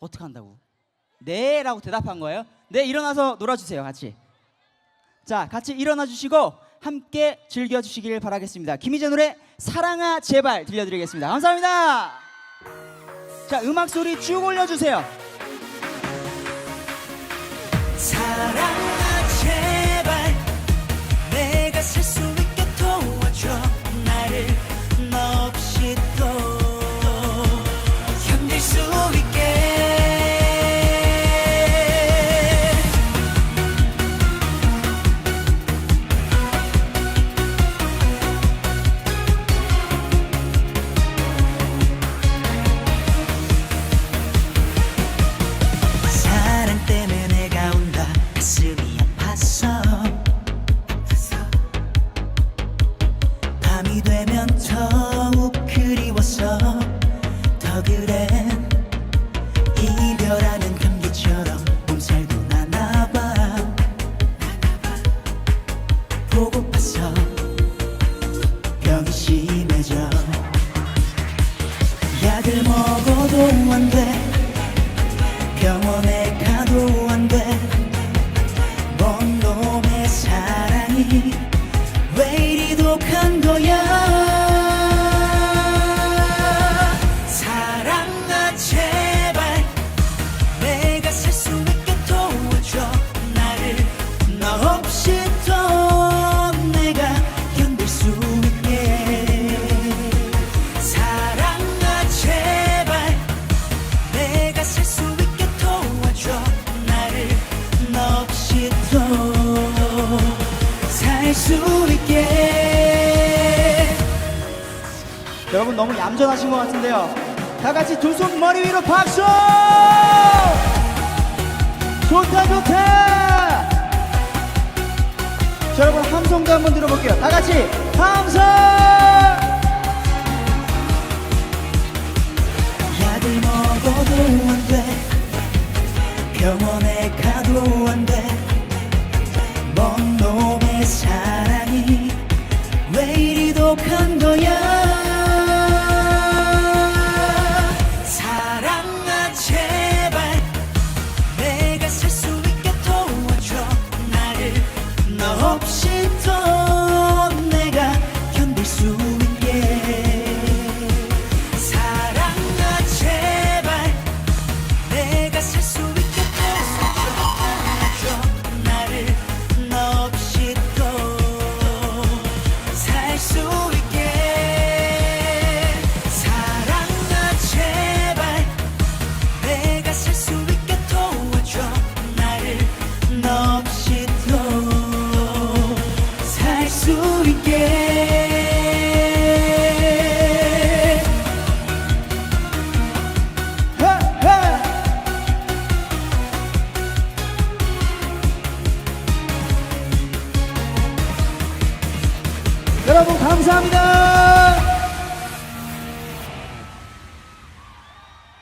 어떻게 한다고? 네 라고 대답한 거예요. 네 일어나서 놀아주세요 같이. 자 같이 일어나 주시고 함께 즐겨 주시길 바라겠습니다. 김희재 노래 사랑아 제발 들려드리겠습니다. 감사합니다. 자 음악 소리 쭉 올려주세요. 사랑 되면 더욱 그리워서 더 그래. 이별하는 감기처럼 몸살도 나나봐. 보고파서 병이 심해져. 약을 먹어도 안돼 살 수 있게 여러분 너무 얌전하신 것 같은데요. 다 같이 두 손 머리 위로 박수! 좋다 좋다! 자, 여러분 함성도 한번 들어볼게요. 다 같이 함성! 약을 먹어도 안돼 병원에 가도 놈의 사랑이 왜 이리 독한 거야 여러분 감사합니다.